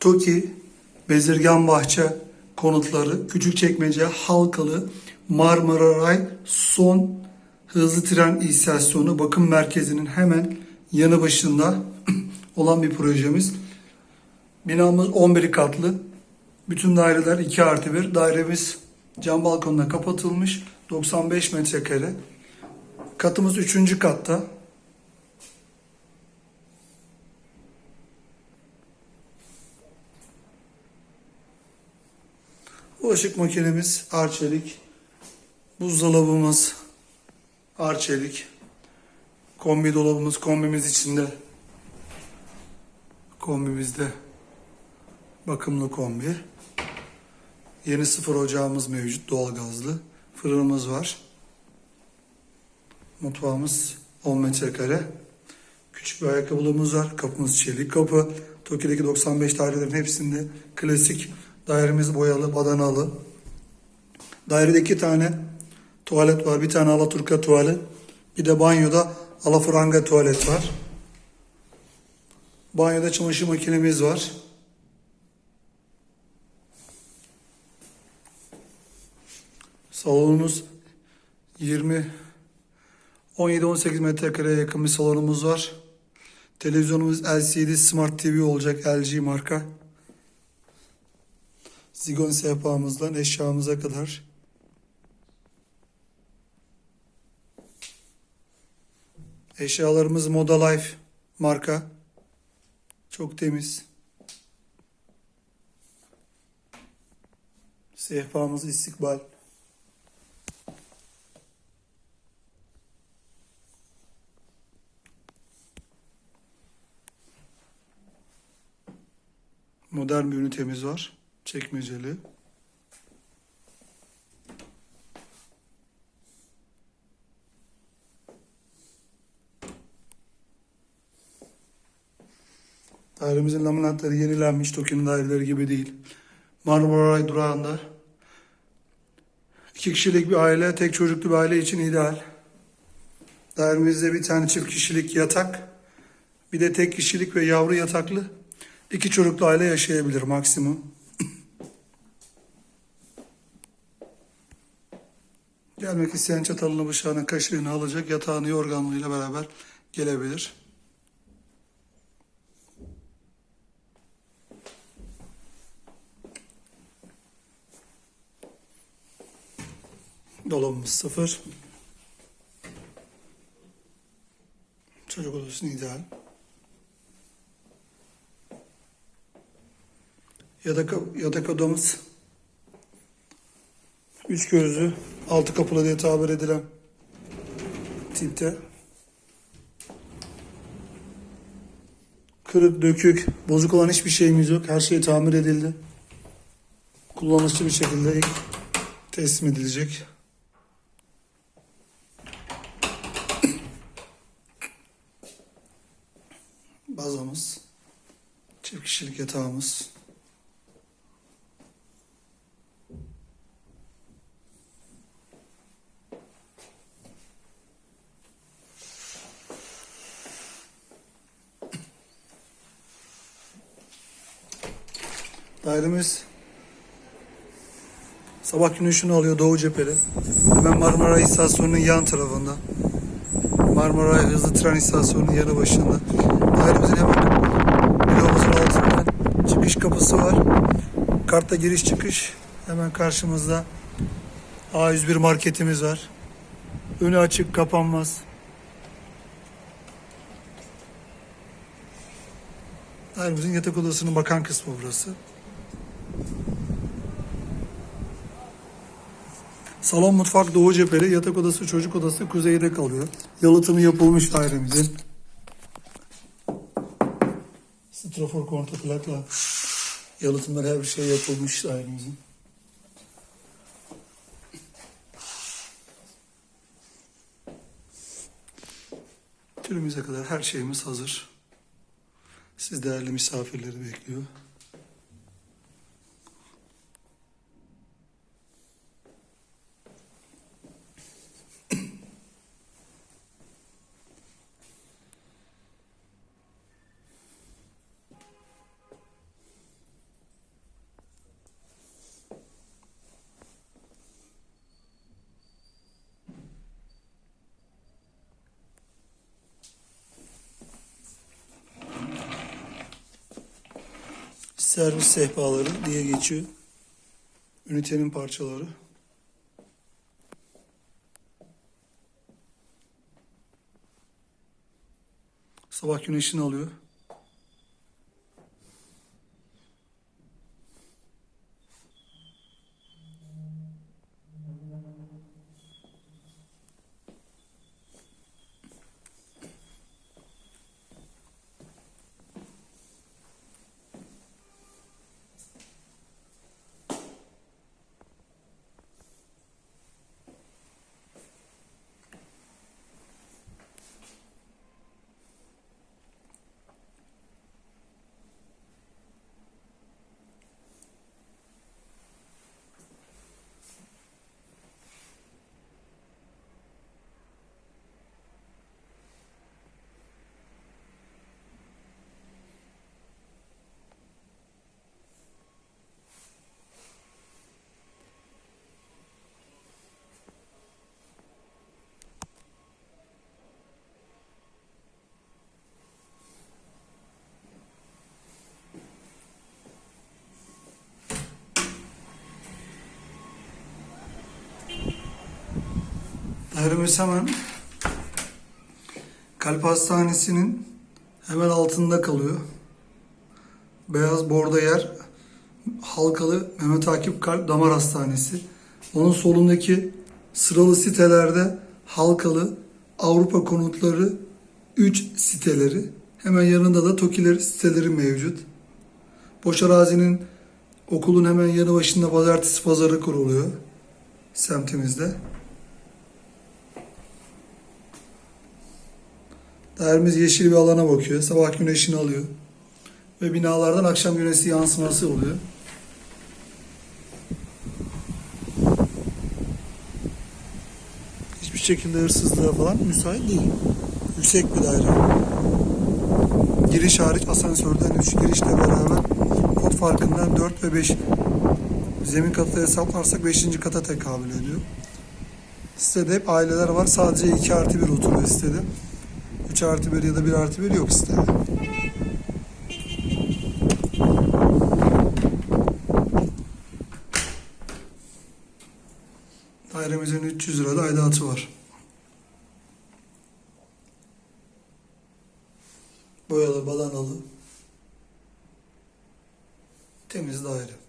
TOKİ, Bezirgan Bahçe konutları, Küçükçekmece, Halkalı, Marmara Ray, son hızlı tren istasyonu bakım merkezinin hemen yanı başında olan bir projemiz. Binamız 11 katlı. Bütün daireler 2 artı 1. Dairemiz cam balkonla kapatılmış. 95 metrekare. Katımız 3. katta. Bulaşık makinemiz Arçelik. Buzdolabımız Arçelik. Kombi dolabımız kombimiz içinde. Kombimizde bakımlı kombi. Yeni sıfır ocağımız mevcut doğalgazlı. Fırınımız var. Mutfağımız 10 metrekare. Küçük bir ayakkabılığımız var. Kapımız çelik kapı. Toki'deki 95 dairelerin hepsinde klasik dairemiz boyalı, badanalı. Dairede iki tane tuvalet var. Bir tane alaturka tuvalet. Bir de banyoda alafranga tuvalet var. Banyoda çamaşır makinemiz var. Salonumuz 20 17-18 metrekareye yakın bir salonumuz var. Televizyonumuz LCD Smart TV olacak LG marka. Zigon sehpamızdan eşyamıza kadar. Eşyalarımız Moda Life marka. Çok temiz. Sehpamız istikbal. Modern bir ünitemiz var. Çekmeceli. Dairemizin laminatları yenilenmiş. Toki'nin daireleri gibi değil. Marmaray durağında. İki kişilik bir aile, tek çocuklu bir aile için ideal. Dairemizde bir tane çift kişilik yatak, bir de tek kişilik ve yavru yataklı iki çocuklu aile yaşayabilir maksimum. Gelmek isteyen çatalını, bıçağını, kaşığını alacak, yatağını, yorganlığıyla beraber gelebilir. Dolabımız sıfır. Çocuk odası ideal. Yatak, yatak odamız üç gözlü, altı kapılı diye tabir edilen tipte. Kırık, dökük, bozuk olan hiçbir şeyimiz yok. Her şey tamir edildi. Kullanışlı bir şekilde teslim edilecek. Bazamız, çift kişilik yatağımız. Dairemiz sabah güneşini alıyor Doğu cepheli. Hemen Marmara İstasyonu'nun yan tarafında. Marmara hızlı tren istasyonunun yanı başında. Dairemizin hemen bloğumuzun altında çıkış kapısı var. Kartla giriş çıkış. Hemen karşımızda A101 marketimiz var. Önü açık kapanmaz. Dairemizin yatak odasının bakan kısmı burası. Salon mutfak doğu cepheli, yatak odası çocuk odası kuzeyde kalıyor. Yalıtımı yapılmış dairemizin. Strafor kontraplakla yalıtımlar her şey yapılmış dairemizin. Türümüze kadar her şeyimiz hazır. Siz değerli misafirleri bekliyor. Servis sehpaları diye geçiyor. Ünitenin parçaları. Sabah güneşini alıyor. Dairemiz hemen Kalp Hastanesi'nin hemen altında kalıyor. Beyaz borda yer Halkalı Mehmet Akif Kalp Damar Hastanesi. Onun solundaki sıralı sitelerde Halkalı Avrupa Konutları 3 siteleri. Hemen yanında da Tokileri siteleri mevcut. Boş arazinin okulun hemen yanı başında pazartesi pazarı kuruluyor semtimizde. Dairemiz yeşil bir alana bakıyor. Sabah güneşini alıyor. Ve binalardan akşam güneşi yansıması oluyor. Hiçbir şekilde hırsızlığa falan müsait değil. Yüksek bir daire. Giriş hariç asansörden 3 girişle beraber kod farkından 4 ve 5 zemin katı hesaplarsak 5. kata tekabül ediyor. Sitede hep aileler var. Sadece 2 artı 1 oturuyor sitede. 3 artı 1 ya da 1 artı 1 yok sitede. Dairemizin 300 lirada aidatı var. Boyalı, balanalı. Temiz daire.